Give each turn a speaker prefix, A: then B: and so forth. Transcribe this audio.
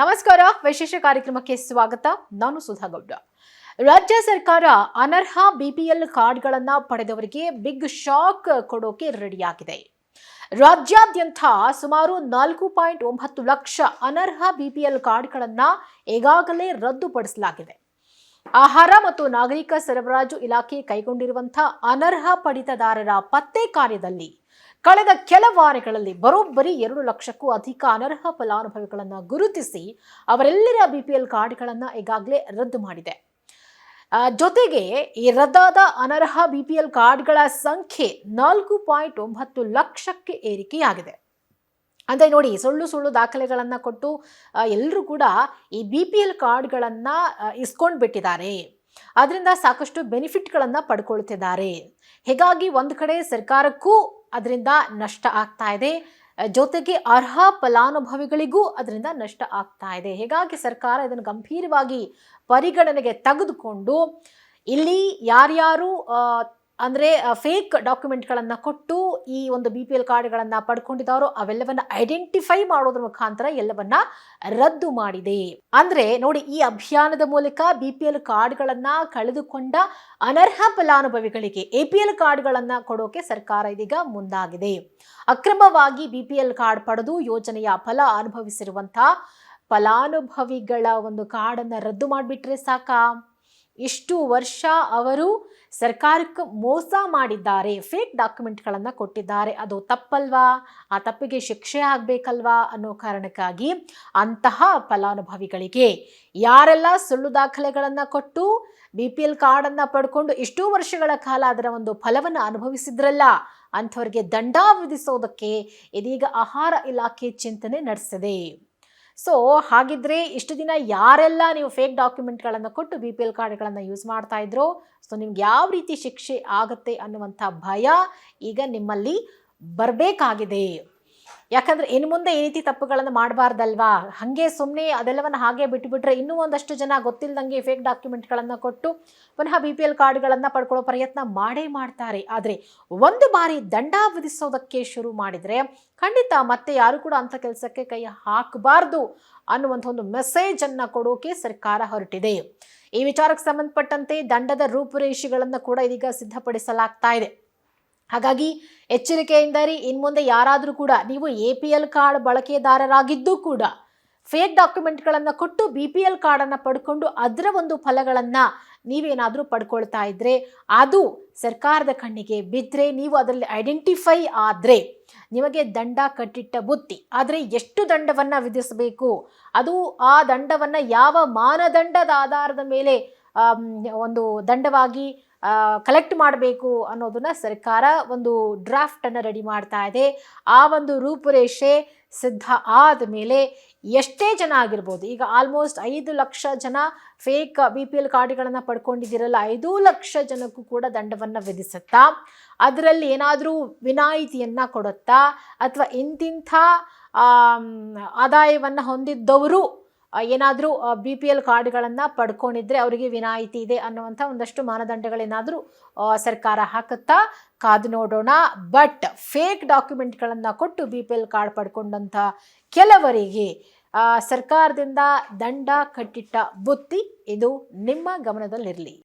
A: ನಮಸ್ಕಾರ, ವಿಶೇಷ ಕಾರ್ಯಕ್ರಮಕ್ಕೆ ಸ್ವಾಗತ. ನಾನು ಸುಧಾ ಗೌಡ ರಾಜ್ಯ ಸರ್ಕಾರ ಅನರ್ಹ ಬಿಪಿಎಲ್ ಕಾರ್ಡ್ಗಳನ್ನು ಪಡೆದವರಿಗೆ ಬಿಗ್ ಶಾಕ್ ಕೊಡೋಕೆ ರೆಡಿಯಾಗಿದೆ. ರಾಜ್ಯಾದ್ಯಂತ ಸುಮಾರು ನಾಲ್ಕು ಪಾಯಿಂಟ್ ಒಂಬತ್ತು ಲಕ್ಷ ಅನರ್ಹ ಬಿಪಿಎಲ್ ಕಾರ್ಡ್ಗಳನ್ನು ಈಗಾಗಲೇ ರದ್ದುಪಡಿಸಲಾಗಿದೆ. ಆಹಾರ ಮತ್ತು ನಾಗರಿಕ ಸರಬರಾಜು ಇಲಾಖೆ ಕೈಗೊಂಡಿರುವಂತಹ ಅನರ್ಹ ಪಡಿತದಾರರ ಪತ್ತೆ ಕಾರ್ಯದಲ್ಲಿ ಕಳೆದ ಕೆಲ ವಾರಗಳಲ್ಲಿ ಬರೋಬ್ಬರಿ ಎರಡು ಲಕ್ಷಕ್ಕೂ ಅಧಿಕ ಅನರ್ಹ ಫಲಾನುಭವಿಗಳನ್ನು ಗುರುತಿಸಿ ಅವರೆಲ್ಲರ ಬಿಪಿಎಲ್ ಕಾರ್ಡ್ಗಳನ್ನು ಈಗಾಗಲೇ ರದ್ದು ಮಾಡಿದೆ. ಜೊತೆಗೆ ಈ ರದ್ದಾದ ಅನರ್ಹ ಬಿಪಿಎಲ್ ಕಾರ್ಡ್ಗಳ ಸಂಖ್ಯೆ ನಾಲ್ಕು ಪಾಯಿಂಟ್ ಒಂಬತ್ತು ಲಕ್ಷಕ್ಕೆ ಏರಿಕೆಯಾಗಿದೆ. ಅಂದರೆ ನೋಡಿ, ಸುಳ್ಳು ಸುಳ್ಳು ದಾಖಲೆಗಳನ್ನು ಕೊಟ್ಟು ಎಲ್ಲರೂ ಕೂಡ ಈ ಬಿ ಪಿ ಎಲ್ ಕಾರ್ಡ್ಗಳನ್ನು ಇಸ್ಕೊಂಡು ಬಿಟ್ಟಿದ್ದಾರೆ ಅದರಿಂದ ಸಾಕಷ್ಟು ಬೆನಿಫಿಟ್ಗಳನ್ನು ಪಡ್ಕೊಳ್ತಿದ್ದಾರೆ. ಹೀಗಾಗಿ ಒಂದು ಕಡೆ ಸರ್ಕಾರಕ್ಕೂ ಅದರಿಂದ ನಷ್ಟ ಆಗ್ತಾ ಇದೆ. ಜೊತೆಗೆ ಅರ್ಹ ಫಲಾನುಭವಿಗಳಿಗೂ ಅದರಿಂದ ನಷ್ಟ ಆಗ್ತಾ ಇದೆ. ಹೀಗಾಗಿ ಸರ್ಕಾರ ಇದನ್ನು ಗಂಭೀರವಾಗಿ ಪರಿಗಣನೆಗೆ ತೆಗೆದುಕೊಂಡು ಇಲ್ಲಿ ಯಾರ್ಯಾರು ಅಂದ್ರೆ ಫೇಕ್ ಡಾಕ್ಯುಮೆಂಟ್ಗಳನ್ನು ಕೊಟ್ಟು ಈ ಒಂದು ಬಿ ಪಿ ಎಲ್ ಕಾರ್ಡ್ಗಳನ್ನು ಪಡ್ಕೊಂಡಿದ್ದಾರೋ ಅವೆಲ್ಲವನ್ನ ಐಡೆಂಟಿಫೈ ಮಾಡೋದ್ರ ಮುಖಾಂತರ ಎಲ್ಲವನ್ನ ರದ್ದು ಮಾಡಿದೆ. ಅಂದರೆ, ನೋಡಿ, ಈ ಅಭಿಯಾನದ ಮೂಲಕ ಬಿ ಪಿ ಎಲ್ ಕಾರ್ಡ್ಗಳನ್ನು ಕಳೆದುಕೊಂಡ ಅನರ್ಹ ಫಲಾನುಭವಿಗಳಿಗೆ ಎ ಪಿ ಎಲ್ ಕಾರ್ಡ್ಗಳನ್ನು ಕೊಡೋಕೆ ಸರ್ಕಾರ ಇದೀಗ ಮುಂದಾಗಿದೆ. ಅಕ್ರಮವಾಗಿ ಬಿ ಪಿ ಎಲ್ ಕಾರ್ಡ್ ಪಡೆದು ಯೋಜನೆಯ ಫಲ ಅನುಭವಿಸಿರುವಂಥ ಫಲಾನುಭವಿಗಳ ಒಂದು ಕಾರ್ಡನ್ನು ರದ್ದು ಮಾಡಿಬಿಟ್ರೆ ಸಾಕಾ? ಇಷ್ಟು ವರ್ಷ ಅವರು ಸರ್ಕಾರಕ್ಕೆ ಮೋಸ ಮಾಡಿದ್ದಾರೆ ಫೇಕ್ ಡಾಕ್ಯುಮೆಂಟ್ಗಳನ್ನು ಕೊಟ್ಟಿದ್ದಾರೆ. ಅದು ತಪ್ಪಲ್ವಾ? ಆ ತಪ್ಪಿಗೆ ಶಿಕ್ಷೆ ಆಗಬೇಕಲ್ವಾ ಅನ್ನೋ ಕಾರಣಕ್ಕಾಗಿ ಅಂತಹ ಫಲಾನುಭವಿಗಳಿಗೆ ಯಾರೆಲ್ಲ ಸುಳ್ಳು ದಾಖಲೆಗಳನ್ನು ಕೊಟ್ಟು ಬಿ ಪಿ ಎಲ್ ಕಾರ್ಡನ್ನು ಪಡ್ಕೊಂಡು ಎಷ್ಟೋ ವರ್ಷಗಳ ಕಾಲ ಅದರ ಒಂದು ಫಲವನ್ನು ಅನುಭವಿಸಿದ್ರಲ್ಲ, ಅಂಥವ್ರಿಗೆ ದಂಡ ವಿಧಿಸೋದಕ್ಕೆ ಇದೀಗ ಆಹಾರ ಇಲಾಖೆ ಚಿಂತನೆ ನಡೆಸಿದೆ. ಸೊ ಹಾಗಿದ್ರೆ ಇಷ್ಟು ದಿನ ಯಾರೆಲ್ಲ ನೀವು ಫೇಕ್ ಡಾಕ್ಯುಮೆಂಟ್ಗಳನ್ನು ಕೊಟ್ಟು ಬಿ ಪಿ ಎಲ್ ಕಾರ್ಡ್ಗಳನ್ನು ಯೂಸ್ ಮಾಡ್ತಾ ಇದ್ರೋ ಸೊ ನಿಮ್ಗೆ ಯಾವ ರೀತಿ ಶಿಕ್ಷೆ ಆಗುತ್ತೆ ಅನ್ನುವಂಥ ಭಯ ಈಗ ನಿಮ್ಮಲ್ಲಿ ಬರಬೇಕಾಗಿದೆ. ಯಾಕಂದ್ರೆ ಇನ್ನು ಮುಂದೆ ಈ ರೀತಿ ತಪ್ಪುಗಳನ್ನು ಮಾಡಬಾರ್ದಲ್ವಾ? ಹಾಗೆ ಸುಮ್ಮನೆ ಅದೆಲ್ಲವನ್ನು ಹಾಗೆ ಬಿಟ್ಟುಬಿಟ್ರೆ ಇನ್ನೂ ಒಂದಷ್ಟು ಜನ ಗೊತ್ತಿಲ್ಲದಂಗೆ ಫೇಕ್ ಡಾಕ್ಯುಮೆಂಟ್ಗಳನ್ನು ಕೊಟ್ಟು ಪುನಃ ಬಿ ಪಿ ಎಲ್ ಕಾರ್ಡ್ಗಳನ್ನು ಪಡ್ಕೊಳ್ಳೋ ಪ್ರಯತ್ನ ಮಾಡೇ ಮಾಡ್ತಾರೆ. ಆದರೆ ಒಂದು ಬಾರಿ ದಂಡ ವಿಧಿಸೋದಕ್ಕೆ ಶುರು ಮಾಡಿದರೆ ಖಂಡಿತ ಮತ್ತೆ ಯಾರು ಕೂಡ ಅಂಥ ಕೆಲಸಕ್ಕೆ ಕೈ ಹಾಕಬಾರ್ದು ಅನ್ನುವಂಥ ಒಂದು ಮೆಸೇಜ್ ಅನ್ನ ಕೊಡೋಕೆ ಸರ್ಕಾರ ಹೊರಟಿದೆ. ಈ ವಿಚಾರಕ್ಕೆ ಸಂಬಂಧಪಟ್ಟಂತೆ ದಂಡದ ರೂಪುರೇಷೆಗಳನ್ನು ಕೂಡ ಇದೀಗ ಸಿದ್ಧಪಡಿಸಲಾಗ್ತಾ ಇದೆ. ಹಾಗಾಗಿ ಎಚ್ಚರಿಕೆಯಿಂದ ರೀ ಇನ್ನು ಮುಂದೆ ಯಾರಾದರೂ ಕೂಡ ನೀವು ಎ ಪಿ ಎಲ್ ಕಾರ್ಡ್ ಬಳಕೆದಾರರಾಗಿದ್ದು ಕೂಡ ಫೇಕ್ ಡಾಕ್ಯುಮೆಂಟ್ಗಳನ್ನು ಕೊಟ್ಟು ಬಿ ಪಿ ಎಲ್ ಕಾರ್ಡನ್ನು ಪಡ್ಕೊಂಡು ಅದರ ಒಂದು ಫಲಗಳನ್ನು ನೀವೇನಾದರೂ ಪಡ್ಕೊಳ್ತಾ ಇದ್ರೆ ಅದು ಸರ್ಕಾರದ ಕಣ್ಣಿಗೆ ಬಿದ್ದರೆ ನೀವು ಅದರಲ್ಲಿ ಐಡೆಂಟಿಫೈ ಆದರೆ ನಿಮಗೆ ದಂಡ ಕಟ್ಟಿಟ್ಟ ಬುತ್ತಿ. ಆದರೆ ಎಷ್ಟು ದಂಡವನ್ನು ವಿಧಿಸಬೇಕು? ಅದು ಆ ದಂಡವನ್ನು ಯಾವ ಮಾನದಂಡದ ಆಧಾರದ ಮೇಲೆ ಒಂದು ದಂಡವಾಗಿ ಕಲೆಕ್ಟ್ ಮಾಡಬೇಕು ಅನ್ನೋದನ್ನ ಸರ್ಕಾರ ಒಂದು ಡ್ರಾಫ್ಟನ್ನು ರೆಡಿ ಮಾಡ್ತಾ ಇದೆ. ಆ ಒಂದು ರೂಪುರೇಷೆ ಸಿದ್ಧ ಆದ ಮೇಲೆ ಎಷ್ಟೇ ಜನ ಆಗಿರ್ಬೋದು, ಈಗ ಆಲ್ಮೋಸ್ಟ್ ಐದು ಲಕ್ಷ ಜನ ಫೇಕ್ ಬಿ ಪಿ ಎಲ್ ಕಾರ್ಡ್ಗಳನ್ನು ಪಡ್ಕೊಂಡಿದ್ದೀರಲ್ಲ, ಐದು ಲಕ್ಷ ಜನಕ್ಕೂ ಕೂಡ ದಂಡವನ್ನು ವಿಧಿಸುತ್ತಾ, ಅದರಲ್ಲಿ ಏನಾದರೂ ವಿನಾಯಿತಿಯನ್ನು ಕೊಡುತ್ತಾ, ಅಥವಾ ಇಂತಿಂಥ ಆದಾಯವನ್ನು ಹೊಂದಿದ್ದವರು ಏನಾದರೂ ಬಿ ಪಿ ಎಲ್ ಕಾರ್ಡ್ಗಳನ್ನು ಪಡ್ಕೊಂಡಿದ್ರೆ ಅವರಿಗೆ ವಿನಾಯಿತಿ ಇದೆ ಅನ್ನುವಂಥ ಒಂದಷ್ಟು ಮಾನದಂಡಗಳೇನಾದರೂ ಸರ್ಕಾರ ಹಾಕುತ್ತಾ ಕಾದು ನೋಡೋಣ. ಬಟ್ ಫೇಕ್ ಡಾಕ್ಯುಮೆಂಟ್ಗಳನ್ನು ಕೊಟ್ಟು ಬಿ ಪಿ ಎಲ್ ಕಾರ್ಡ್ ಪಡ್ಕೊಂಡಂಥ ಕೆಲವರಿಗೆ ಸರ್ಕಾರದಿಂದ ದಂಡ ಕಟ್ಟಿಟ್ಟ ಬುತ್ತಿ ಇದು ನಿಮ್ಮ ಗಮನದಲ್ಲಿರಲಿ.